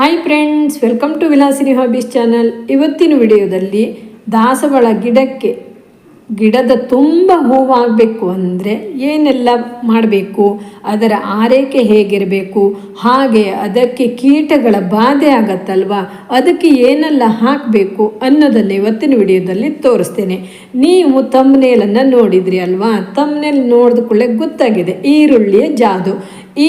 Hi friends welcome to Vilasini hobbies channel ಇವತ್ತಿನ ವಿಡಿಯೋದಲ್ಲಿ ದಾಸವಾಳ ಗಿಡಕ್ಕೆ, ಗಿಡದ ತುಂಬ ಹೂವಾಗಬೇಕು ಅಂದರೆ ಏನೆಲ್ಲ ಮಾಡಬೇಕು, ಅದರ ಆರೈಕೆ ಹೇಗಿರಬೇಕು, ಹಾಗೆ ಅದಕ್ಕೆ ಕೀಟಗಳ ಬಾಧೆ ಆಗತ್ತಲ್ವ, ಅದಕ್ಕೆ ಏನೆಲ್ಲ ಹಾಕಬೇಕು ಅನ್ನೋದನ್ನು ಇವತ್ತಿನ ವಿಡಿಯೋದಲ್ಲಿ ತೋರಿಸ್ತೇನೆ. ನೀವು ತಮ್ಮನೇಲನ್ನು ನೋಡಿದ್ರಿ ಅಲ್ವಾ? ತಮ್ಮನೇಲಿ ನೋಡಿದ ಕೂಡಲೇ ಗೊತ್ತಾಗಿದೆ. ಈರುಳ್ಳಿಯ ಜಾದು.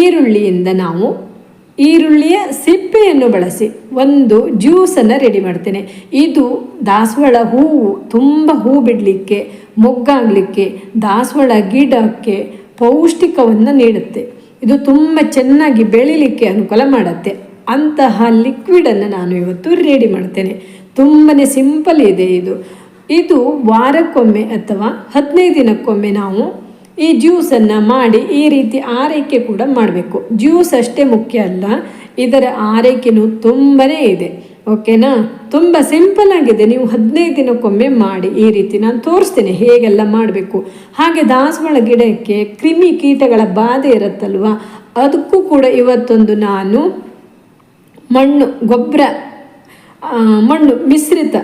ಈರುಳ್ಳಿಯಿಂದ ನಾವು ಈರುಳ್ಳಿಯ ಸಿಪ್ಪೆಯನ್ನು ಬಳಸಿ ಒಂದು ಜ್ಯೂಸನ್ನು ರೆಡಿ ಮಾಡ್ತೇನೆ. ಇದು ದಾಸವಾಳ ಹೂವು, ತುಂಬ ಹೂ ಬಿಡಲಿಕ್ಕೆ, ಮೊಗ್ಗಾಗಲಿಕ್ಕೆ, ದಾಸವಾಳ ಗಿಡಕ್ಕೆ ಪೌಷ್ಟಿಕವನ್ನು ನೀಡುತ್ತೆ. ಇದು ತುಂಬ ಚೆನ್ನಾಗಿ ಬೆಳೀಲಿಕ್ಕೆ ಅನುಕೂಲ ಮಾಡುತ್ತೆ. ಅಂತಹ ಲಿಕ್ವಿಡನ್ನು ನಾನು ಇವತ್ತು ರೆಡಿ ಮಾಡ್ತೇನೆ. ತುಂಬನೇ ಸಿಂಪಲ್ ಇದೆ ಇದು. ಇದು ವಾರಕ್ಕೊಮ್ಮೆ ಅಥವಾ ಹದಿನೈದು ದಿನಕ್ಕೊಮ್ಮೆ ನಾವು ಈ ಜ್ಯೂಸನ್ನು ಮಾಡಿ ಈ ರೀತಿ ಆರೈಕೆ ಕೂಡ ಮಾಡಬೇಕು. ಜ್ಯೂಸ್ ಅಷ್ಟೇ ಮುಖ್ಯ ಅಲ್ಲ, ಇದರ ಆರೈಕೆನೂ ತುಂಬನೇ ಇದೆ. ಓಕೆನಾ ತುಂಬ ಸಿಂಪಲ್ ಆಗಿದೆ. ನೀವು ಹದಿನೈದು ದಿನಕ್ಕೊಮ್ಮೆ ಮಾಡಿ ಈ ರೀತಿ ನಾನು ತೋರಿಸ್ತೇನೆ ಹೇಗೆಲ್ಲ ಮಾಡಬೇಕು. ಹಾಗೆ ದಾಸವಾಳ ಗಿಡಕ್ಕೆ ಕ್ರಿಮಿ ಕೀಟಗಳ ಬಾಧೆ ಇರುತ್ತಲ್ವ, ಅದಕ್ಕೂ ಕೂಡ ಇವತ್ತೊಂದು ನಾನು ಮಣ್ಣು, ಗೊಬ್ಬರ ಮಣ್ಣು ಮಿಶ್ರಿತ,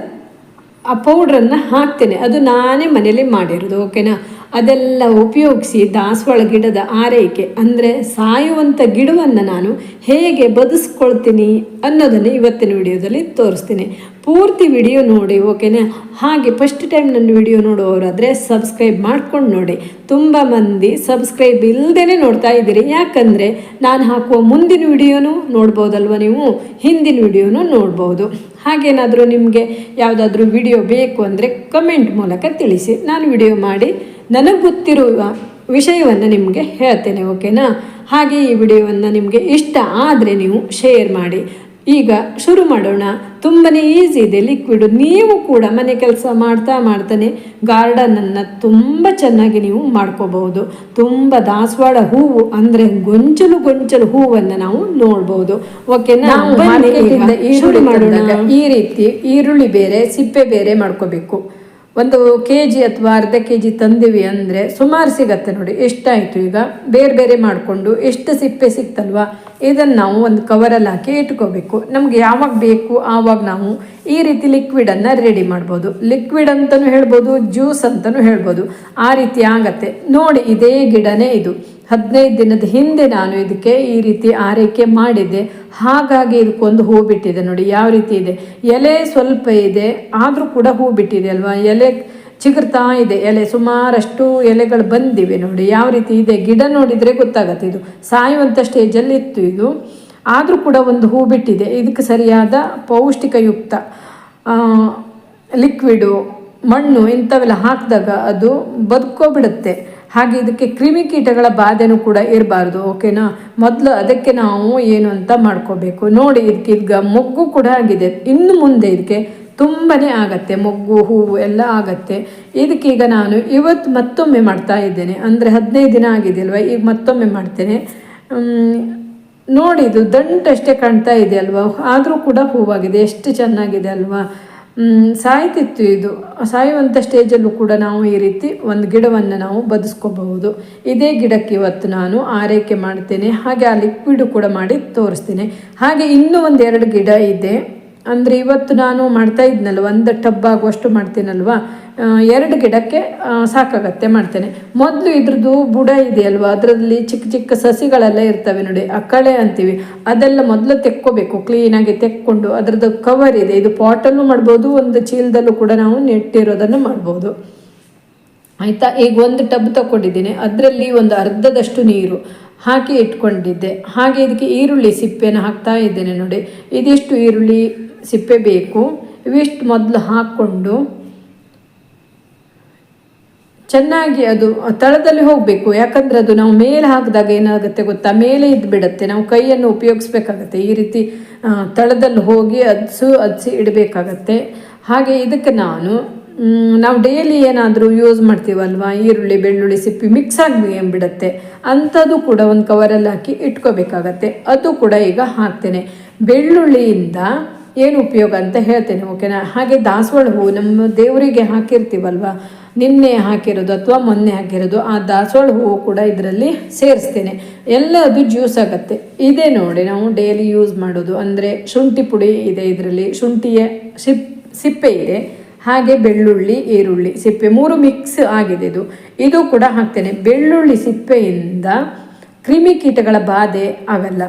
ಆ ಪೌಡ್ರನ್ನು ಹಾಕ್ತೇನೆ. ಅದು ನಾನೇ ಮನೇಲಿ ಮಾಡಿರೋದು. ಓಕೆನಾ ಅದೆಲ್ಲ ಉಪಯೋಗಿಸಿ ದಾಸವಾಳ ಗಿಡದ ಆರೈಕೆ, ಅಂದರೆ ಸಾಯುವಂಥ ಗಿಡವನ್ನು ನಾನು ಹೇಗೆ ಬದುಸ್ಕೊಳ್ತೀನಿ ಅನ್ನೋದನ್ನು ಇವತ್ತಿನ ವಿಡಿಯೋದಲ್ಲಿ ತೋರಿಸ್ತೀನಿ. ಪೂರ್ತಿ ವಿಡಿಯೋ ನೋಡಿ, ಓಕೆನಾ? ಹಾಗೆ ಫಸ್ಟ್ ಟೈಮ್ ನನ್ನ ವಿಡಿಯೋ ನೋಡುವವರಾದರೆ ಸಬ್ಸ್ಕ್ರೈಬ್ ಮಾಡ್ಕೊಂಡು ನೋಡಿ. ತುಂಬ ಮಂದಿ ಸಬ್ಸ್ಕ್ರೈಬ್ ಇಲ್ಲದೇ ನೋಡ್ತಾ ಇದ್ದೀರಿ. ಯಾಕಂದರೆ ನಾನು ಹಾಕುವ ಮುಂದಿನ ವಿಡಿಯೋನೂ ನೋಡ್ಬೋದಲ್ವ ನೀವು? ಹಿಂದಿನ ವಿಡಿಯೋನೂ ನೋಡ್ಬೋದು. ಹಾಗೇನಾದರೂ ನಿಮಗೆ ಯಾವುದಾದ್ರೂ ವಿಡಿಯೋ ಬೇಕು ಅಂದರೆ ಕಮೆಂಟ್ ಮೂಲಕ ತಿಳಿಸಿ. ನಾನು ವಿಡಿಯೋ ಮಾಡಿ ನನಗೆ ಗೊತ್ತಿರುವ ವಿಷಯವನ್ನು ನಿಮಗೆ ಹೇಳ್ತೇನೆ ಓಕೆನಾ? ಹಾಗೆ ಈ ವಿಡಿಯೋವನ್ನು ನಿಮಗೆ ಇಷ್ಟ ಆದರೆ ನೀವು ಶೇರ್ ಮಾಡಿ. ಈಗ ಶುರು ಮಾಡೋಣ. ತುಂಬಾ ಈಸಿ ಇದೆ ಲಿಕ್ವಿಡ್. ನೀವು ಕೂಡ ಮನೆ ಕೆಲಸ ಮಾಡ್ತಾ ಮಾಡ್ತಾನೆ ಗಾರ್ಡನನ್ನು ತುಂಬ ಚೆನ್ನಾಗಿ ನೀವು ಮಾಡ್ಕೋಬಹುದು. ತುಂಬ ದಾಸವಾಳ ಹೂವು ಅಂದರೆ ಗೊಂಚಲು ಗೊಂಚಲು ಹೂವನ್ನು ನಾವು ನೋಡ್ಬೋದು. ಓಕೆನಾ? ನಾವು ಈಗ ಮಾಡೋಣ. ಈ ರೀತಿ ಈರುಳ್ಳಿ ಬೇರೆ ಸಿಪ್ಪೆ ಬೇರೆ ಮಾಡ್ಕೋಬೇಕು. ಒಂದು ಕೆ ಜಿ ಅಥವಾ ಅರ್ಧ ಕೆ ಜಿ ತಂದಿವಿ ಅಂದರೆ ಸುಮಾರು ಸಿಗತ್ತೆ ನೋಡಿ, ಎಷ್ಟಾಯಿತು ಈಗ? ಬೇರೆ ಬೇರೆ ಮಾಡಿಕೊಂಡು ಎಷ್ಟು ಸಿಪ್ಪೆ ಸಿಕ್ತಲ್ವ? ಇದನ್ನು ನಾವು ಒಂದು ಕವರಲ್ಲಿ ಹಾಕಿ ಇಟ್ಕೋಬೇಕು. ನಮ್ಗೆ ಯಾವಾಗ ಬೇಕು ಆವಾಗ ನಾವು ಈ ರೀತಿ ಲಿಕ್ವಿಡನ್ನು ರೆಡಿ ಮಾಡ್ಬೋದು. ಲಿಕ್ವಿಡ್ ಅಂತಲೂ ಹೇಳ್ಬೋದು ಜ್ಯೂಸ್ ಅಂತಲೂ ಹೇಳ್ಬೋದು. ಆ ರೀತಿ ಆಗತ್ತೆ. ನೋಡಿ, ಇದೇ ಗಿಡನೇ ಇದು. ಹದಿನೈದು ದಿನದ ಹಿಂದೆ ನಾನು ಇದಕ್ಕೆ ಈ ರೀತಿ ಆರೈಕೆ ಮಾಡಿದ್ದೆ. ಹಾಗಾಗಿ ಇದಕ್ಕೊಂದು ಹೂ ಬಿಟ್ಟಿದೆ ನೋಡಿ, ಯಾವ ರೀತಿ ಇದೆ? ಎಲೆ ಸ್ವಲ್ಪ ಇದೆ, ಆದರೂ ಕೂಡ ಹೂ ಬಿಟ್ಟಿದೆ ಅಲ್ವಾ? ಎಲೆ ಚಿಗುರ್ತಾ ಇದೆ, ಎಲೆ ಸುಮಾರಷ್ಟು ಎಲೆಗಳು ಬಂದಿವೆ ನೋಡಿ, ಯಾವ ರೀತಿ ಇದೆ? ಗಿಡ ನೋಡಿದರೆ ಗೊತ್ತಾಗತ್ತೆ ಇದು. ಸಾಯುವಂಥ ಸ್ಟೇಜಲ್ಲಿ ಇತ್ತು ಇದು. ಆದರೂ ಕೂಡ ಒಂದು ಹೂ ಬಿಟ್ಟಿದೆ ಇದಕ್ಕೆ ಸರಿಯಾದ ಪೌಷ್ಟಿಕಯುಕ್ತ ಲಿಕ್ವಿಡು ಮಣ್ಣು ಇಂಥವೆಲ್ಲ ಹಾಕಿದಾಗ ಅದು ಬದುಕೋಬಿಡುತ್ತೆ. ಹಾಗೆ ಇದಕ್ಕೆ ಕ್ರಿಮಿಕೀಟಗಳ ಬಾಧೆನೂ ಕೂಡ ಇರಬಾರ್ದು ಓಕೆನಾ ಮೊದಲು ಅದಕ್ಕೆ ನಾವು ಏನು ಅಂತ ಮಾಡ್ಕೋಬೇಕು. ನೋಡಿ ಇದಕ್ಕೆ ಈಗ ಮೊಗ್ಗು ಕೂಡ ಆಗಿದೆ. ಇನ್ನು ಮುಂದೆ ಇದಕ್ಕೆ ತುಂಬಾ ಆಗತ್ತೆ. ಮೊಗ್ಗು, ಹೂವು ಎಲ್ಲ ಆಗತ್ತೆ. ಇದಕ್ಕೀಗ ನಾನು ಇವತ್ತು ಮತ್ತೊಮ್ಮೆ ಮಾಡ್ತಾ ಇದ್ದೇನೆ. ಅಂದರೆ ಹದಿನೈದು ದಿನ ಆಗಿದೆ ಅಲ್ವಾ? ಈಗ ಮತ್ತೊಮ್ಮೆ ಮಾಡ್ತೇನೆ. ನೋಡಿ ಇದು ದಂಟಷ್ಟೇ ಕಾಣ್ತಾ ಇದೆ ಅಲ್ವಾ? ಆದರೂ ಕೂಡ ಹೂವಾಗಿದೆ. ಎಷ್ಟು ಚೆನ್ನಾಗಿದೆ ಅಲ್ವಾ? ಸಾಯ್ತಿತ್ತು ಇದು. ಸಾಯುವಂಥ ಸ್ಟೇಜಲ್ಲೂ ಕೂಡ ನಾವು ಈ ರೀತಿ ಒಂದು ಗಿಡವನ್ನು ನಾವು ಬದುಸ್ಕೋಬಹುದು. ಇದೇ ಗಿಡಕ್ಕೆ ಇವತ್ತು ನಾನು ಆರೈಕೆ ಮಾಡ್ತೇನೆ. ಹಾಗೆ ಆ ಲಿಕ್ವಿಡ್ ಕೂಡ ಮಾಡಿ ತೋರಿಸ್ತೇನೆ. ಹಾಗೆ ಇನ್ನೂ ಒಂದೆರಡು ಗಿಡ ಇದೆ. ಅಂದರೆ ಇವತ್ತು ನಾನು ಮಾಡ್ತಾ ಇದ್ನಲ್ವ, ಒಂದು ಟಬ್ ಆಗುವಷ್ಟು ಮಾಡ್ತೀನಲ್ವ? ಎರಡು ಗಿಡಕ್ಕೆ ಸಾಕಾಗತ್ತೆ ಮಾಡ್ತೇನೆ. ಮೊದಲು ಇದ್ರದ್ದು ಬುಡ ಇದೆಯಲ್ವ? ಅದರಲ್ಲಿ ಚಿಕ್ಕ ಚಿಕ್ಕ ಸಸಿಗಳೆಲ್ಲ ಇರ್ತವೆ ನೋಡಿ, ಆ ಕಳೆ ಅಂತೀವಿ. ಅದೆಲ್ಲ ಮೊದಲು ತೆಕ್ಕೋಬೇಕು ಕ್ಲೀನಾಗಿ ತೆಕ್ಕೊಂಡು ಅದರದ್ದು ಕವರ್ ಇದೆ. ಇದು ಪಾಟಲ್ಲೂ ಮಾಡ್ಬೋದು, ಒಂದು ಚೀಲದಲ್ಲೂ ಕೂಡ ನಾವು ನೆಟ್ಟಿರೋದನ್ನು ಮಾಡ್ಬೋದು. ಆಯಿತಾ? ಈಗ ಒಂದು ಟಬ್ ತಗೊಂಡಿದ್ದೀನಿ ಅದರಲ್ಲಿ ಒಂದು ಅರ್ಧದಷ್ಟು ನೀರು. ಹಾಕಿ ಇಟ್ಕೊಂಡಿದ್ದೆ. ಹಾಗೆ ಇದಕ್ಕೆ ಈರುಳ್ಳಿ ಸಿಪ್ಪೆಯನ್ನು ಹಾಕ್ತಾ ಇದ್ದೇನೆ ನೋಡಿ. ಇದಿಷ್ಟು ಈರುಳ್ಳಿ ಸಿಪ್ಪೆ ಬೇಕು? ಇವಿಷ್ಟು ಮೊದಲು ಹಾಕ್ಕೊಂಡು ಚೆನ್ನಾಗಿ ಅದು ತಳದಲ್ಲಿ ಹೋಗಬೇಕು. ಯಾಕಂದರೆ ಅದು ನಾವು ಮೇಲೆ ಹಾಕಿದಾಗ ಏನಾಗುತ್ತೆ ಗೊತ್ತಾ? ಮೇಲೆ ಇದ್ದು ಬಿಡುತ್ತೆ. ನಾವು ಕೈಯನ್ನು ಉಪಯೋಗಿಸ್ಬೇಕಾಗತ್ತೆ. ಈ ರೀತಿ ತಳದಲ್ಲಿ ಹೋಗಿ ಅದ್ಸು ಅದ್ಸಿ ಇಡಬೇಕಾಗತ್ತೆ. ಹಾಗೆ ಇದಕ್ಕೆ ನಾನು ನಾವು ಡೈಲಿ ಏನಾದರೂ ಯೂಸ್ ಮಾಡ್ತೀವಲ್ವ? ಈರುಳ್ಳಿ, ಬೆಳ್ಳುಳ್ಳಿ ಸಿಪ್ಪಿ ಮಿಕ್ಸ್ ಆಗಿ ಬಿಡುತ್ತೆ ಅಂಥದ್ದು ಕೂಡ ಒಂದು ಕವರಲ್ಲಿ ಹಾಕಿ ಇಟ್ಕೋಬೇಕಾಗತ್ತೆ. ಅದು ಕೂಡ ಈಗ ಹಾಕ್ತೇನೆ. ಬೆಳ್ಳುಳ್ಳಿಯಿಂದ ಏನು ಉಪಯೋಗ ಅಂತ ಹೇಳ್ತೇನೆ, ಓಕೆನಾ? ಹಾಗೆ ದಾಸವಾಳ ಹೂವು ನಮ್ಮ ದೇವರಿಗೆ ಹಾಕಿರ್ತೀವಲ್ವ? ನಿನ್ನೆ ಹಾಕಿರೋದು ಅಥವಾ ಮೊನ್ನೆ ಹಾಕಿರೋದು, ಆ ದಾಸವಾಳ ಹೂವು ಕೂಡ ಇದರಲ್ಲಿ ಸೇರಿಸ್ತೇನೆ. ಎಲ್ಲ ಅದು ಜ್ಯೂಸ್ ಆಗುತ್ತೆ. ಇದೇ ನೋಡಿ, ನಾವು ಡೈಲಿ ಯೂಸ್ ಮಾಡೋದು. ಅಂದರೆ ಶುಂಠಿ ಪುಡಿ ಇದೆ ಇದರಲ್ಲಿ. ಶುಂಠಿಯ ಸಿಪ್, ಸಿಪ್ಪೆ ಇದೆ. ಹಾಗೆ ಬೆಳ್ಳುಳ್ಳಿ, ಈರುಳ್ಳಿ, ಸಿಪ್ಪೆ ಮೂರು ಮಿಕ್ಸ್ ಆಗಿದೆ ಇದು ಇದು ಕೂಡ ಹಾಕ್ತೇನೆ. ಬೆಳ್ಳುಳ್ಳಿ ಸಿಪ್ಪೆಯಿಂದ ಕ್ರಿಮಿಕೀಟಗಳ ಬಾಧೆ ಆಗಲ್ಲ.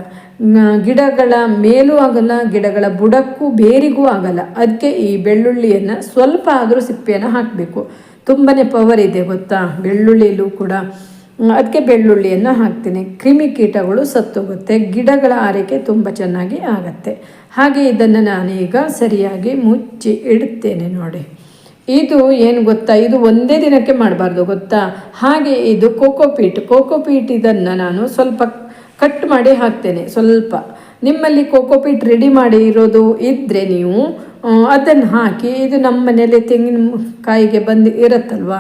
ಗಿಡಗಳ ಮೇಲೂ ಆಗಲ್ಲ, ಗಿಡಗಳ ಬುಡಕ್ಕೂ ಬೇರಿಗೂ ಆಗಲ್ಲ. ಅದಕ್ಕೆ ಈ ಬೆಳ್ಳುಳ್ಳಿಯನ್ನು ಸ್ವಲ್ಪ ಆದರೂ ಸಿಪ್ಪೆಯನ್ನು ಹಾಕಬೇಕು. ತುಂಬಾ ಪವರ್ ಇದೆ ಗೊತ್ತಾ? ಬೆಳ್ಳುಳ್ಳಿಯಲ್ಲೂ ಕೂಡ. ಅದಕ್ಕೆ ಬೆಳ್ಳುಳ್ಳಿಯನ್ನು ಹಾಕ್ತೀನಿ. ಕ್ರಿಮಿಕೀಟಗಳು ಸತ್ತೋಗುತ್ತೆ. ಗಿಡಗಳ ಆರೈಕೆ ತುಂಬ ಚೆನ್ನಾಗಿ ಆಗತ್ತೆ. ಹಾಗೆ ಇದನ್ನು ನಾನೀಗ ಸರಿಯಾಗಿ ಮುಚ್ಚಿ ಇಡುತ್ತೇನೆ ನೋಡಿ. ಇದು ಏನು ಗೊತ್ತಾ? ಇದು ಒಂದೇ ದಿನಕ್ಕೆ ಮಾಡಬಾರ್ದು ಗೊತ್ತಾ? ಹಾಗೆ ಇದು ಕೋಕೋಪೀಟ್ ಕೋಕೋಪೀಟ್ ಇದನ್ನು ನಾನು ಸ್ವಲ್ಪ ಕಟ್ ಮಾಡಿ ಹಾಕ್ತೇನೆ, ಸ್ವಲ್ಪ. ನಿಮ್ಮಲ್ಲಿ ಕೋಕೋಪೀಟ್ ರೆಡಿ ಮಾಡಿ ಇರೋದು ಇದ್ದರೆ ನೀವು ಅದನ್ನು ಹಾಕಿ ಇದು ನಮ್ಮ ಮನೇಲಿ ತೆಂಗಿನಕಾಯಿಗೆ ಬಂದು ಇರುತ್ತಲ್ವ?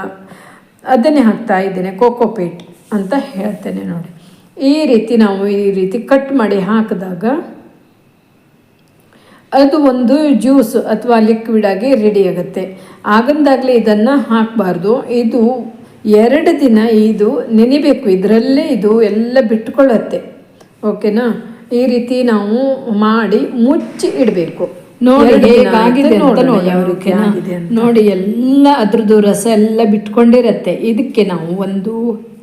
ಅದನ್ನೇ ಹಾಕ್ತಾ ಇದ್ದೇನೆ ಕೋಕೋಪೀಟ್ ಅಂತ ಹೇಳ್ತೇನೆ ನೋಡಿ. ಈ ರೀತಿ ನಾವು ಈ ರೀತಿ ಕಟ್ ಮಾಡಿ ಹಾಕಿದಾಗ ಅದು ಒಂದು ಜ್ಯೂಸ್ ಅಥವಾ ಲಿಕ್ವಿಡ್ ಆಗಿ ರೆಡಿ ಆಗುತ್ತೆ. ಆಗಂದಾಗಲೇ ಇದನ್ನು ಹಾಕಬಾರ್ದು. ಇದು ಎರಡು ದಿನ ಇದು ನೆನಿಬೇಕು. ಇದರಲ್ಲೇ ಇದು ಎಲ್ಲ ಬಿಟ್ಕೊಳ್ಳುತ್ತೆ. ಓಕೆನಾ ಈ ರೀತಿ ನಾವು ಮಾಡಿ ಮುಚ್ಚಿ ಇಡಬೇಕು. ನೋಡಿ ಎರಡು ಹೇಗಾಗಿದೆ ಅಂತ ನೋಡಿ ಅವ್ರಿಗೆ. ಎಲ್ಲ ಅದ್ರದ್ದು ರಸ ಎಲ್ಲ ಬಿಟ್ಕೊಂಡಿರತ್ತೆ. ಇದಕ್ಕೆ ನಾವು ಒಂದು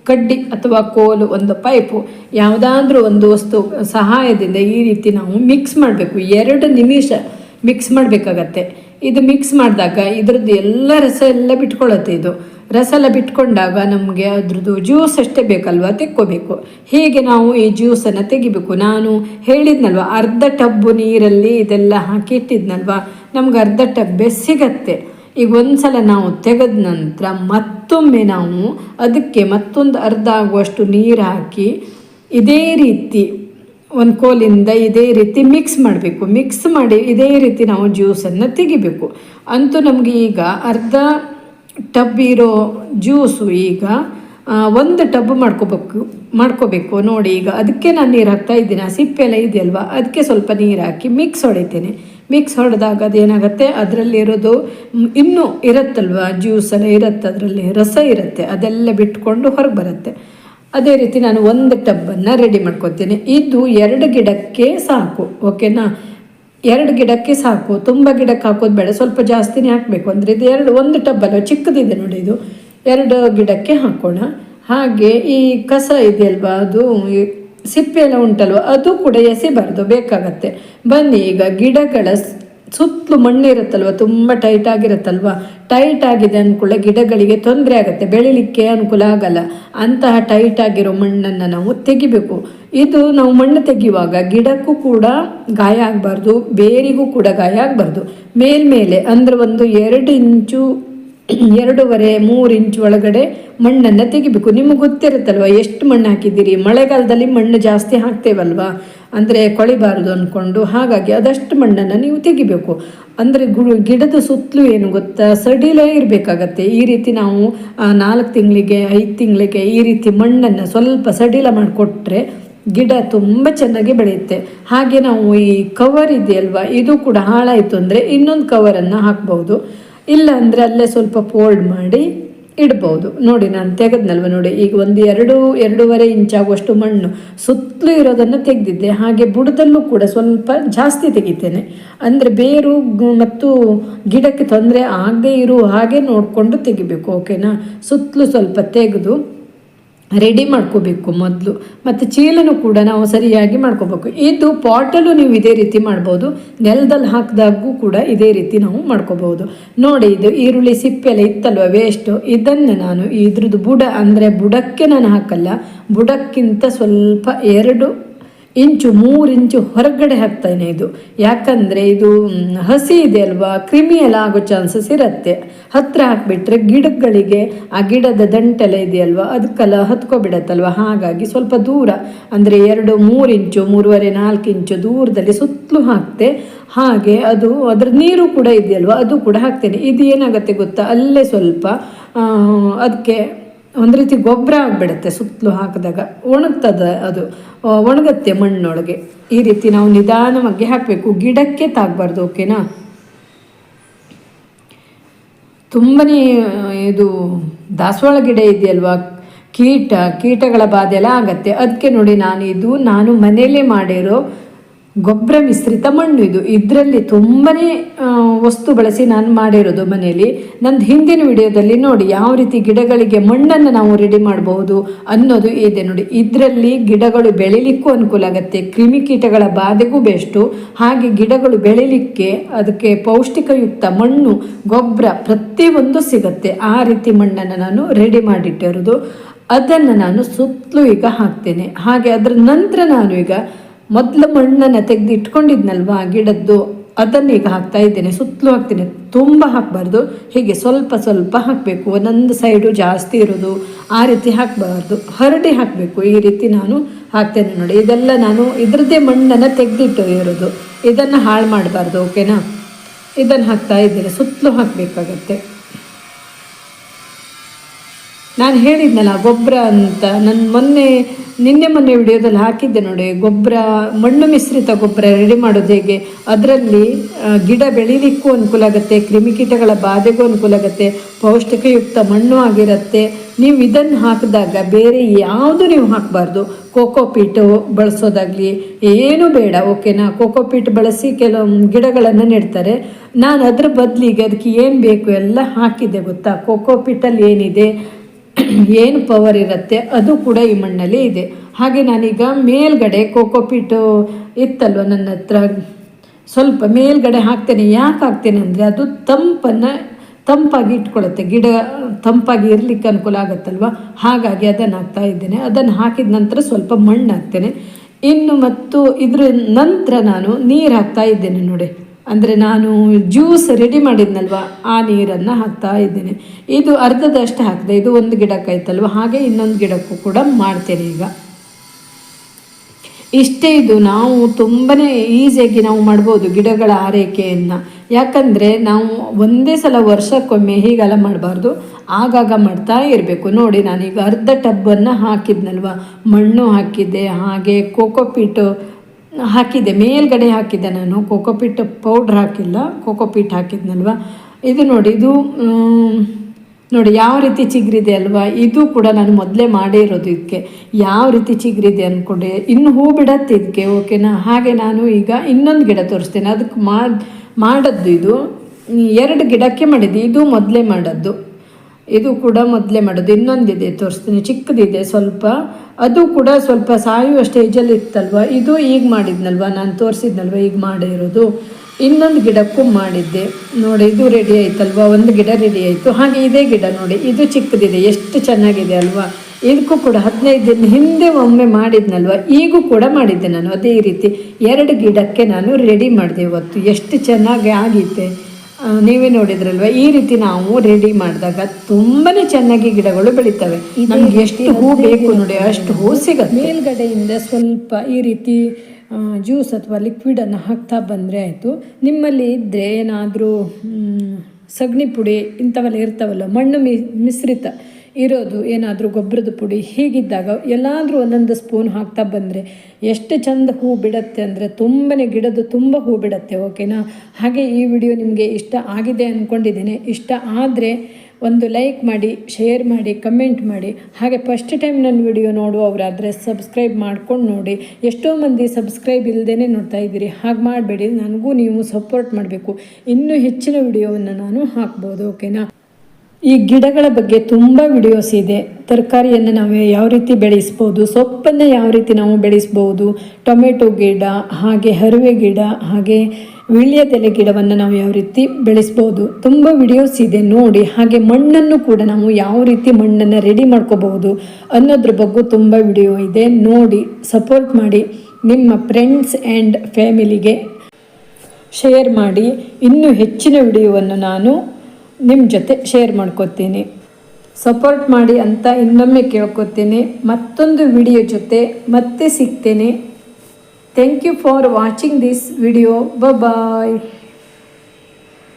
ಕಡ್ಡಿ ಅಥವಾ ಕೋಲು ಒಂದು ಪೈಪು ಯಾವುದಾದ್ರೂ ಒಂದು ವಸ್ತು ಸಹಾಯದಿಂದ ಈ ರೀತಿ ನಾವು ಮಿಕ್ಸ್ ಮಾಡಬೇಕು. ಎರಡು ನಿಮಿಷ ಮಿಕ್ಸ್ ಮಾಡಬೇಕಾಗತ್ತೆ. ಇದು ಮಿಕ್ಸ್ ಮಾಡಿದಾಗ ಇದ್ರದ್ದು ಎಲ್ಲ ರಸ ಎಲ್ಲ ಬಿಟ್ಕೊಳ್ಳುತ್ತೆ ಇದು. ರಸ ಎಲ್ಲ ಬಿಟ್ಕೊಂಡಾಗ ನಮಗೆ ಅದ್ರದ್ದು ಜ್ಯೂಸ್ ಅಷ್ಟೇ ಬೇಕಲ್ವ? ತೆಕ್ಕೋಬೇಕು. ಹೇಗೆ ನಾವು ಈ ಜ್ಯೂಸನ್ನು ತೆಗಿಬೇಕು? ನಾನು ಹೇಳಿದ್ನಲ್ವ, ಅರ್ಧ ಟಬ್ಬು ನೀರಲ್ಲಿ ಇದೆಲ್ಲ ಹಾಕಿ ಇಟ್ಟಿದ್ನಲ್ವ ನಮ್ಗೆ ಅರ್ಧ ಟಬ್ಬೆ ಸಿಗತ್ತೆ. ಈಗ ಒಂದ್ಸಲ ನಾವು ತೆಗೆದ ನಂತರ ಮತ್ತೊಮ್ಮೆ ನಾವು ಅದಕ್ಕೆ ಮತ್ತೊಂದು ಅರ್ಧ ಆಗುವಷ್ಟು ನೀರು ಹಾಕಿ ಇದೇ ರೀತಿ ಒಂದು ಕೋಲಿಂದ ಇದೇ ರೀತಿ ಮಿಕ್ಸ್ ಮಾಡಬೇಕು. ಮಿಕ್ಸ್ ಮಾಡಿ ಇದೇ ರೀತಿ ನಾವು ಜ್ಯೂಸನ್ನು ತೆಗಿಬೇಕು. ಅಂತೂ ನಮಗೆ ಈಗ ಅರ್ಧ ಟಬ್ ಇರೋ ಜ್ಯೂಸು ಈಗ ಒಂದು ಟಬ್ ಮಾಡ್ಕೋಬೇಕು ಮಾಡ್ಕೋಬೇಕು. ನೋಡಿ ಈಗ ಅದಕ್ಕೆ ನಾನು ನೀರು ಹಾಕ್ತಾ ಇದ್ದೀನಿ. ಆ ಸಿಪ್ಪೆ ಎಲ್ಲ ಇದೆಯಲ್ವಾ? ಅದಕ್ಕೆ ಸ್ವಲ್ಪ ನೀರು ಹಾಕಿ ಮಿಕ್ಸ್ ಹೊಡಿತೇನೆ. ಮಿಕ್ಸ್ ಹೊಡೆದಾಗ ಅದೇನಾಗುತ್ತೆ? ಅದರಲ್ಲಿರೋದು ಇನ್ನೂ ಇರುತ್ತಲ್ವ? ಜ್ಯೂಸ್ ಎಲ್ಲ ಇರುತ್ತೆ, ಅದರಲ್ಲಿ ರಸ ಇರುತ್ತೆ, ಅದೆಲ್ಲ ಬಿಟ್ಕೊಂಡು ಹೊರಗೆ ಬರುತ್ತೆ. ಅದೇ ರೀತಿ ನಾನು ಒಂದು ಟಬ್ಬನ್ನು ರೆಡಿ ಮಾಡ್ಕೊತೀನಿ. ಇದು ಎರಡು ಗಿಡಕ್ಕೆ ಸಾಕು, ಓಕೆನಾ? ಎರಡು ಗಿಡಕ್ಕೆ ಸಾಕು, ತುಂಬ ಗಿಡಕ್ಕೆ ಹಾಕೋದು ಬೇಡ, ಸ್ವಲ್ಪ ಜಾಸ್ತಿನೇ ಹಾಕಬೇಕು. ಅಂದರೆ ಇದು ಎರಡು, ಒಂದು ಟಬ್ಬಲ್ಲ ಚಿಕ್ಕದಿದೆ ನೋಡಿ ಇದು. ಎರಡು ಗಿಡಕ್ಕೆ ಹಾಕೋಣ. ಹಾಗೆ ಈ ಕಸ ಇದೆಯಲ್ವಾ, ಅದು ಸಿಪ್ಪೆ ಎಲ್ಲ ಉಂಟಲ್ವ, ಅದು ಕೂಡ ಎಸಿಬಾರ್ದು, ಬೇಕಾಗತ್ತೆ. ಬನ್ನಿ ಈಗ ಗಿಡಗಳ ಸುತ್ತಲೂ ಮಣ್ಣು ಇರುತ್ತಲ್ವ? ತುಂಬ ಟೈಟ್ ಆಗಿರುತ್ತಲ್ವ? ಟೈಟ್ ಆಗಿದೆ ಅಂದ್ಕೊಳ್ಳೆ ಗಿಡಗಳಿಗೆ ತೊಂದರೆ ಆಗುತ್ತೆ. ಬೆಳಿಲಿಕ್ಕೆ ಅನುಕೂಲ ಆಗಲ್ಲ. ಅಂತಹ ಟೈಟ್ ಆಗಿರೋ ಮಣ್ಣನ್ನು ನಾವು ತೆಗಿಬೇಕು. ಇದು ನಾವು ಮಣ್ಣು ತೆಗೆಯುವಾಗ ಗಿಡಕ್ಕೂ ಕೂಡ ಗಾಯ ಆಗಬಾರ್ದು, ಬೇರಿಗೂ ಕೂಡ ಗಾಯ ಆಗಬಾರ್ದು. ಮೇಲ್ಮೇಲೆ ಅಂದರೆ ಒಂದು ಎರಡು ಇಂಚು, ಎರಡೂವರೆ, ಮೂರು ಇಂಚು ಒಳಗಡೆ ಮಣ್ಣನ್ನು ತೆಗಿಬೇಕು. ನಿಮಗೆ ಗೊತ್ತಿರುತ್ತಲ್ವ, ಎಷ್ಟು ಮಣ್ಣು ಹಾಕಿದ್ದೀರಿ? ಮಳೆಗಾಲದಲ್ಲಿ ಮಣ್ಣು ಜಾಸ್ತಿ ಹಾಕ್ತೇವಲ್ವಾ? ಅಂದರೆ ಕೊಳಿಬಾರದು ಅಂದ್ಕೊಂಡು ಹಾಗಾಗಿ ಅದಷ್ಟು ಮಣ್ಣನ್ನು ನೀವು ತೆಗಿಬೇಕು. ಅಂದರೆ ಗು ಗಿಡದ ಸುತ್ತಲೂ ಏನು ಗೊತ್ತಾ? ಸಡಿಲೇ ಇರಬೇಕಾಗತ್ತೆ. ಈ ರೀತಿ ನಾವು ನಾಲ್ಕು ತಿಂಗಳಿಗೆ, ಐದು ತಿಂಗಳಿಗೆ ಈ ರೀತಿ ಮಣ್ಣನ್ನು ಸ್ವಲ್ಪ ಸಡಿಲ ಮಾಡಿಕೊಟ್ರೆ ಗಿಡ ತುಂಬ ಚೆನ್ನಾಗಿ ಬೆಳೆಯುತ್ತೆ. ಹಾಗೆ ನಾವು ಈ ಕವರ್ ಇದೆಯಲ್ವಾ? ಇದು ಕೂಡ ಹಾಳಾಯಿತು ಅಂದರೆ ಇನ್ನೊಂದು ಕವರನ್ನು ಹಾಕ್ಬೋದು. ಇಲ್ಲ ಅಂದರೆ ಅಲ್ಲೇ ಸ್ವಲ್ಪ ಫೋಲ್ಡ್ ಮಾಡಿ ಇಡ್ಬೋದು. ನೋಡಿ, ನಾನು ತೆಗೆದ್ನಲ್ವ ನೋಡಿ, ಈಗ ಒಂದು ಎರಡು, ಎರಡೂವರೆ ಇಂಚಾಗುವಷ್ಟು ಮಣ್ಣು ಸುತ್ತಲೂ ಇರೋದನ್ನು ತೆಗೆದಿದ್ದೆ. ಹಾಗೆ ಬುಡದಲ್ಲೂ ಕೂಡ ಸ್ವಲ್ಪ ಜಾಸ್ತಿ ತೆಗಿತೇನೆ. ಅಂದರೆ ಬೇರು ಮತ್ತು ಗಿಡಕ್ಕೆ ತೊಂದರೆ ಆಗದೇ ಇರುವ ಹಾಗೆ ನೋಡಿಕೊಂಡು ತೆಗಿಬೇಕು ಓಕೆನಾ ಸುತ್ತಲೂ ಸ್ವಲ್ಪ ತೆಗೆದು ರೆಡಿ ಮಾಡ್ಕೋಬೇಕು ಮೊದಲು. ಮತ್ತು ಚೀಲನೂ ಕೂಡ ನಾವು ಸರಿಯಾಗಿ ಮಾಡ್ಕೋಬೇಕು. ಇದು ಪಾಟಲ್ಲೂ ನೀವು ಇದೇ ರೀತಿ ಮಾಡ್ಬೋದು. ನೆಲದಲ್ಲಿ ಹಾಕಿದಾಗೂ ಕೂಡ ಇದೇ ರೀತಿ ನಾವು ಮಾಡ್ಕೋಬಹುದು. ನೋಡಿ, ಇದು ಈರುಳ್ಳಿ ಸಿಪ್ಪೆಲ್ಲ ಇತ್ತಲ್ವ ವೇಸ್ಟು ಇದನ್ನು ನಾನು ಇದ್ರದ್ದು ಬುಡ ಅಂದರೆ ಬುಡಕ್ಕೆ ನಾನು ಹಾಕಲ್ಲ. ಬುಡಕ್ಕಿಂತ ಸ್ವಲ್ಪ ಎರಡು ಇಂಚು, ಮೂರು ಇಂಚು ಹೊರಗಡೆ ಹಾಕ್ತಾನೆ ಇದು. ಯಾಕಂದರೆ ಇದು ಹಸಿ ಇದೆ ಅಲ್ವಾ? ಕ್ರಿಮಿ ಎಲ್ಲ ಆಗೋ ಚಾನ್ಸಸ್ ಇರುತ್ತೆ. ಹತ್ತಿರ ಹಾಕಿಬಿಟ್ರೆ ಗಿಡಗಳಿಗೆ, ಆ ಗಿಡದ ದಂಟೆಲ್ಲ ಇದೆಯಲ್ವಾ? ಅದಕ್ಕೆಲ್ಲ ಹತ್ಕೊಬಿಡತ್ತಲ್ವ? ಹಾಗಾಗಿ ಸ್ವಲ್ಪ ದೂರ. ಅಂದರೆ ಎರಡು, ಮೂರು ಇಂಚು, ಮೂರುವರೆ, ನಾಲ್ಕು ಇಂಚು ದೂರದಲ್ಲಿ ಸುತ್ತಲೂ ಹಾಕ್ತೆ. ಹಾಗೆ ಅದು, ಅದ್ರ ನೀರು ಕೂಡ ಇದೆಯಲ್ವ? ಅದು ಕೂಡ ಹಾಕ್ತೇನೆ. ಇದು ಏನಾಗುತ್ತೆ ಗೊತ್ತಾ? ಅಲ್ಲೇ ಸ್ವಲ್ಪ ಅದಕ್ಕೆ ಒಂದು ರೀತಿ ಗೊಬ್ಬರ ಆಗಿಬಿಡುತ್ತೆ, ಸುತ್ತಲೂ ಹಾಕಿದಾಗ. ಒಣಗ್ತದೆ ಅದು. ಒಣಗತ್ತೆ ಮಣ್ಣೊಳಗೆ. ಈ ರೀತಿ ನಾವು ನಿಧಾನವಾಗಿ ಹಾಕಬೇಕು. ಗಿಡಕ್ಕೆ ತಾಗಬಾರ್ದು ಓಕೆನಾ ತುಂಬನೇ, ಇದು ದಾಸವಾಳ ಗಿಡ ಇದೆಯಲ್ವಾ? ಕೀಟ, ಕೀಟಗಳ ಬಾಧೆ ಎಲ್ಲ ಆಗತ್ತೆ. ಅದಕ್ಕೆ ನೋಡಿ ನಾನು ಇದು ನಾನು ಮನೆಯಲ್ಲೇ ಮಾಡಿರೋ ಗೊಬ್ಬರ ಮಿಶ್ರಿತ ಮಣ್ಣು ಇದು. ಇದರಲ್ಲಿ ತುಂಬನೇ ವಸ್ತು ಬಳಸಿ ನಾನು ಮಾಡಿರೋದು ಮನೆಯಲ್ಲಿ. ನಂದು ಹಿಂದಿನ ವಿಡಿಯೋದಲ್ಲಿ ನೋಡಿ ಯಾವ ರೀತಿ ಗಿಡಗಳಿಗೆ ಮಣ್ಣನ್ನು ನಾವು ರೆಡಿ ಮಾಡಬಹುದು ಅನ್ನೋದು ಇದೆ ನೋಡಿ. ಇದರಲ್ಲಿ ಗಿಡಗಳು ಬೆಳಿಲಿಕ್ಕೂ ಅನುಕೂಲ ಆಗುತ್ತೆ. ಕ್ರಿಮಿಕೀಟಗಳ ಬಾಧೆಗೂ ಬೆಸ್ಟು. ಹಾಗೆ ಗಿಡಗಳು ಬೆಳಿಲಿಕ್ಕೆ ಅದಕ್ಕೆ ಪೌಷ್ಟಿಕಯುಕ್ತ ಮಣ್ಣು, ಗೊಬ್ಬರ ಪ್ರತಿಯೊಂದು ಸಿಗುತ್ತೆ. ಆ ರೀತಿ ಮಣ್ಣನ್ನು ನಾನು ರೆಡಿ ಮಾಡಿಟ್ಟಿರೋದು. ಅದನ್ನು ನಾನು ಸುತ್ತಲೂ ಈಗ ಹಾಕ್ತೇನೆ. ಹಾಗೆ ಅದರ ನಂತರ ನಾನು ಈಗ ಮೊದಲು ಮಣ್ಣನ್ನು ತೆಗೆದು ಇಟ್ಕೊಂಡಿದ್ನಲ್ವಾ ಗಿಡದ್ದು? ಅದನ್ನು ಈಗ ಹಾಕ್ತಾ ಇದ್ದೇನೆ, ಸುತ್ತಲೂ ಹಾಕ್ತೇನೆ. ತುಂಬ ಹಾಕಬಾರ್ದು. ಹೀಗೆ ಸ್ವಲ್ಪ ಸ್ವಲ್ಪ ಹಾಕಬೇಕು. ಒಂದೊಂದು ಸೈಡು ಜಾಸ್ತಿ ಇರೋದು, ಆ ರೀತಿ ಹಾಕಬಾರ್ದು. ಹರಡಿ ಹಾಕಬೇಕು. ಈ ರೀತಿ ನಾನು ಹಾಕ್ತೇನೆ ನೋಡಿ. ಇದೆಲ್ಲ ನಾನು ಇದರದ್ದೇ ಮಣ್ಣನ್ನು ತೆಗೆದಿಟ್ಟು ಇರೋದು. ಇದನ್ನು ಹಾಳು ಮಾಡಬಾರ್ದು ಓಕೆನಾ ಇದನ್ನು ಹಾಕ್ತಾ ಇದ್ದೇನೆ. ಸುತ್ತಲೂ ಹಾಕಬೇಕಾಗತ್ತೆ. ನಾನು ಹೇಳಿದ್ನಲ್ಲ, ಗೊಬ್ಬರ ಅಂತ. ನನ್ನ ಮೊನ್ನೆ, ನಿನ್ನೆ ಮೊನ್ನೆ ವಿಡಿಯೋದಲ್ಲಿ ಹಾಕಿದ್ದೆ ನೋಡಿ, ಗೊಬ್ಬರ, ಮಣ್ಣು ಮಿಶ್ರಿತ ಗೊಬ್ಬರ ರೆಡಿ ಮಾಡೋದು ಹೇಗೆ? ಅದರಲ್ಲಿ ಗಿಡ ಬೆಳೀಲಿಕ್ಕೂ ಅನುಕೂಲ ಆಗುತ್ತೆ, ಕ್ರಿಮಿಕೀಟಗಳ ಬಾಧೆಗೂ ಅನುಕೂಲ ಆಗುತ್ತೆ, ಪೌಷ್ಟಿಕಯುಕ್ತ ಮಣ್ಣು ಆಗಿರುತ್ತೆ. ನೀವು ಇದನ್ನು ಹಾಕಿದಾಗ ಬೇರೆ ಯಾವುದು ನೀವು ಹಾಕಬಾರ್ದು. ಕೋಕೋಪೀಟು ಬಳಸೋದಾಗಲಿ, ಏನೂ ಬೇಡ, ಓಕೆನಾ? ಕೋಕೋ ಪೀಟ್ ಬಳಸಿ ಕೆಲವು ಗಿಡಗಳನ್ನು ನೆಡ್ತಾರೆ. ನಾನು ಅದ್ರ ಬದಲಿಗೆ ಅದಕ್ಕೆ ಏನು ಬೇಕು ಎಲ್ಲ ಹಾಕಿದ್ದೆ, ಗೊತ್ತಾ? ಕೋಕೋಪೀಟಲ್ಲಿ ಏನಿದೆ? ಏನು ಪವರ್ ಇರುತ್ತೆ ಅದು ಕೂಡ ಈ ಮಣ್ಣಲ್ಲಿ ಇದೆ. ಹಾಗೆ ನಾನೀಗ ಮೇಲ್ಗಡೆ ಕೋಕೋಪೀಟು ಇತ್ತಲ್ವ ನನ್ನ ಹತ್ರ, ಸ್ವಲ್ಪ ಮೇಲ್ಗಡೆ ಹಾಕ್ತೇನೆ. ಯಾಕೆ ಹಾಕ್ತೇನೆ ಅಂದರೆ ಅದು ತಂಪನ್ನು, ತಂಪಾಗಿ ಇಟ್ಕೊಳ್ಳುತ್ತೆ ಗಿಡ ತಂಪಾಗಿ ಇರಲಿಕ್ಕೆ ಅನುಕೂಲ ಆಗುತ್ತಲ್ವ? ಹಾಗಾಗಿ ಅದನ್ನು ಹಾಕ್ತಾ ಇದ್ದೇನೆ. ಅದನ್ನು ಹಾಕಿದ ನಂತರ ಸ್ವಲ್ಪ ಮಣ್ಣು ಹಾಕ್ತೇನೆ. ಇನ್ನು ಮತ್ತು ಇದ್ರ ನಂತರ ನಾನು ನೀರು ಹಾಕ್ತಾ ಇದ್ದೇನೆ ನೋಡಿ. ಅಂದರೆ ನಾನು ಜ್ಯೂಸ್ ರೆಡಿ ಮಾಡಿದ್ನಲ್ವ, ಆ ನೀರನ್ನು ಹಾಕ್ತಾ ಇದ್ದೇನೆ. ಇದು ಅರ್ಧದಷ್ಟು ಹಾಕಿದೆ, ಇದು ಒಂದು ಗಿಡಕ್ಕಾಯ್ತಲ್ವ? ಹಾಗೆ ಇನ್ನೊಂದು ಗಿಡಕ್ಕೂ ಕೂಡ ಮಾಡ್ತೇನೆ ಈಗ. ಇಷ್ಟೇ ಇದು, ನಾವು ತುಂಬಾ ಈಸಿಯಾಗಿ ನಾವು ಮಾಡ್ಬೋದು ಗಿಡಗಳ ಆರೈಕೆಯನ್ನು. ಯಾಕಂದರೆ ನಾವು ಒಂದೇ ಸಲ ವರ್ಷಕ್ಕೊಮ್ಮೆ ಹೀಗೆಲ್ಲ ಮಾಡಬಾರ್ದು, ಆಗಾಗ ಮಾಡ್ತಾ ಇರಬೇಕು. ನೋಡಿ, ನಾನೀಗ ಅರ್ಧ ಟಬ್ಬನ್ನು ಹಾಕಿದ್ನಲ್ವ? ಮಣ್ಣು ಹಾಕಿದ್ದೆ, ಹಾಗೆ ಕೋಕೋಪೀಟು ಹಾಕಿದ್ದೆ. ಮೇಲ್ಗಡೆ ಹಾಕಿದ್ದೆ ನಾನು. ಕೋಕೋಪೀಟ್ ಪೌಡ್ರ್ ಹಾಕಿಲ್ಲ. ಕೋಕೋಪೀಟ್ ಹಾಕಿದ್ನಲ್ವ? ಇದು ನೋಡಿ ಇದು ನೋಡಿ, ಯಾವ ರೀತಿ ಚಿಗುರಿದೆ ಅಲ್ವಾ? ಇದು ಕೂಡ ನಾನು ಮೊದಲೇ ಮಾಡೇ ಇರೋದು ಇದಕ್ಕೆ. ಯಾವ ರೀತಿ ಚಿಗುರಿದೆ ಅಂದ್ಕೊಂಡೆ ಇನ್ನು ಹೂ ಬಿಡತ್ತೆ ಇದಕ್ಕೆ ಓಕೆನಾ ಹಾಗೆ ನಾನು ಈಗ ಇನ್ನೊಂದು ಗಿಡ ತೋರಿಸ್ತೇನೆ. ಅದಕ್ಕೆ ಮಾಡಿ, ಮಾಡದ್ದು ಇದು. ಎರಡು ಗಿಡಕ್ಕೆ ಮಾಡಿದ್ದು. ಇದು ಮೊದಲೇ ಮಾಡದ್ದು. ಇದು ಕೂಡ ಮೊದಲೇ ಮಾಡೋದು. ಇನ್ನೊಂದಿದೆ ತೋರಿಸ್ತೀನಿ. ಚಿಕ್ಕದಿದೆ ಸ್ವಲ್ಪ. ಅದು ಕೂಡ ಸ್ವಲ್ಪ ಸಾಯುವ ಸ್ಟೇಜಲ್ಲಿ ಇತ್ತಲ್ವ? ಇದು ಈಗ ಮಾಡಿದ್ನಲ್ವ? ನಾನು ತೋರಿಸಿದ್ನಲ್ವ? ಈಗ ಮಾಡಿರೋದು. ಇನ್ನೊಂದು ಗಿಡಕ್ಕೂ ಮಾಡಿದ್ದೆ. ನೋಡಿ ಇದು ರೆಡಿ ಆಯ್ತಲ್ವ? ಒಂದು ಗಿಡ ರೆಡಿ ಆಯಿತು. ಹಾಗೆ ಇದೇ ಗಿಡ ನೋಡಿ. ಇದು ಚಿಕ್ಕದಿದೆ. ಎಷ್ಟು ಚೆನ್ನಾಗಿದೆ ಅಲ್ವಾ? ಇದಕ್ಕೂ ಕೂಡ ಹದಿನೈದು ದಿನ ಹಿಂದೆ ಒಮ್ಮೆ ಮಾಡಿದ್ನಲ್ವ? ಈಗೂ ಕೂಡ ಮಾಡಿದ್ದೆ ನಾನು. ಅದೇ ರೀತಿ ಎರಡು ಗಿಡಕ್ಕೆ ನಾನು ರೆಡಿ ಮಾಡಿದೆ ಇವತ್ತು. ಎಷ್ಟು ಚೆನ್ನಾಗಿ ಆಗಿತ್ತೆ. ಆ, ನೀವೇ ನೋಡಿದ್ರಲ್ವ ಈ ರೀತಿ ನಾವು ರೆಡಿ ಮಾಡಿದಾಗ ತುಂಬಾನೇ ಚೆನ್ನಾಗಿ ಗಿಡಗಳು ಬೆಳಿತವೆ. ನಮ್ಗೆ ಎಷ್ಟು ಹೂ ಬೇಕು ನೋಡಿ ಅಷ್ಟು ಹೂ ಸಿಗುತ್ತೆ. ಮೇಲ್ಗಡೆಯಿಂದ ಸ್ವಲ್ಪ ಈ ರೀತಿ ಜ್ಯೂಸ್ ಅಥವಾ ಲಿಕ್ವಿಡನ್ನು ಹಾಕ್ತಾ ಬಂದರೆ ಆಯಿತು. ನಿಮ್ಮಲ್ಲಿ ಇದ್ದರೆ ಏನಾದರೂ ಸಗಣಿ ಪುಡಿ ಇಂಥವೆಲ್ಲ ಇರ್ತಾವಲ್ಲ ಮಣ್ಣು ಮಿ ಮಿಶ್ರಿತ ಇರೋದು, ಏನಾದರೂ ಗೊಬ್ಬರದ ಪುಡಿ ಹೀಗಿದ್ದಾಗ ಎಲ್ಲಾದರೂ ಒಂದೊಂದು ಸ್ಪೂನ್ ಹಾಕ್ತಾ ಬಂದರೆ ಎಷ್ಟು ಚಂದ ಹೂ ಬಿಡುತ್ತೆ ಅಂದರೆ ತುಂಬನೇ ಗಿಡದ್ದು ತುಂಬ ಹೂ ಬಿಡುತ್ತೆ ಓಕೆನಾ ಹಾಗೆ ಈ ವಿಡಿಯೋ ನಿಮಗೆ ಇಷ್ಟ ಆಗಿದೆ ಅಂದ್ಕೊಂಡಿದ್ದೇನೆ ಇಷ್ಟ ಆದರೆ ಒಂದು ಲೈಕ್ ಮಾಡಿ ಶೇರ್ ಮಾಡಿ ಕಮೆಂಟ್ ಮಾಡಿ. ಹಾಗೆ ಫಸ್ಟ್ ಟೈಮ್ ನನ್ನ ವಿಡಿಯೋ ನೋಡುವವರಾದರೆ ಸಬ್ಸ್ಕ್ರೈಬ್ ಮಾಡ್ಕೊಂಡು ನೋಡಿ. ಎಷ್ಟೋ ಮಂದಿ ಸಬ್ಸ್ಕ್ರೈಬ್ ಇಲ್ಲದೇ ನೋಡ್ತಾ ಇದ್ದೀರಿ. ಹಾಗೆ ಮಾಡಬೇಡಿ, ನನಗೂ ನೀವು ಸಪೋರ್ಟ್ ಮಾಡಬೇಕು. ಇನ್ನೂ ಹೆಚ್ಚಿನ ವಿಡಿಯೋವನ್ನು ನಾನು ಹಾಕ್ಬೋದು ಓಕೆನಾ ಈ ಗಿಡಗಳ ಬಗ್ಗೆ ತುಂಬ ವಿಡಿಯೋಸ್ ಇದೆ. ತರಕಾರಿಯನ್ನು ನಾವು ಯಾವ ರೀತಿ ಬೆಳೆಸ್ಬೋದು, ಸೊಪ್ಪನ್ನು ಯಾವ ರೀತಿ ನಾವು ಬೆಳೆಸ್ಬೋದು, ಟೊಮೆಟೊ ಗಿಡ, ಹಾಗೆ ಹರಿವೆ ಗಿಡ, ಹಾಗೆ ವಿಳ್ಯದೆಲೆ ಗಿಡವನ್ನು ನಾವು ಯಾವ ರೀತಿ ಬೆಳೆಸ್ಬೋದು. ತುಂಬ ವಿಡಿಯೋಸ್ ಇದೆ ನೋಡಿ, ಹಾಗೆ ಮಣ್ಣನ್ನು ಕೂಡ ನಾವು ಯಾವ ರೀತಿ ಮಣ್ಣನ್ನು ರೆಡಿ ಮಾಡ್ಕೋಬಹುದು ಅನ್ನೋದ್ರ ಬಗ್ಗೆ ತುಂಬ ವಿಡಿಯೋ ಇದೆ. ನೋಡಿ ಸಪೋರ್ಟ್ ಮಾಡಿ ನಿಮ್ಮ ಫ್ರೆಂಡ್ಸ್ ಆ್ಯಂಡ್ ಫ್ಯಾಮಿಲಿಗೆ ಶೇರ್ ಮಾಡಿ. ಇನ್ನೂ ಹೆಚ್ಚಿನ ವಿಡಿಯೋವನ್ನು ನಾನು ನಿಮ್ಮ ಜೊತೆ ಶೇರ್ ಮಾಡ್ಕೋತೀನಿ. ಸಪೋರ್ಟ್ ಮಾಡಿ ಅಂತ ಇನ್ನೊಮ್ಮೆ ಕೇಳ್ಕೊತೀನಿ. ಮತ್ತೊಂದು ವಿಡಿಯೋ ಜೊತೆ ಮತ್ತೆ ಸಿಗ್ತೀನಿ. Thank you for watching this video bye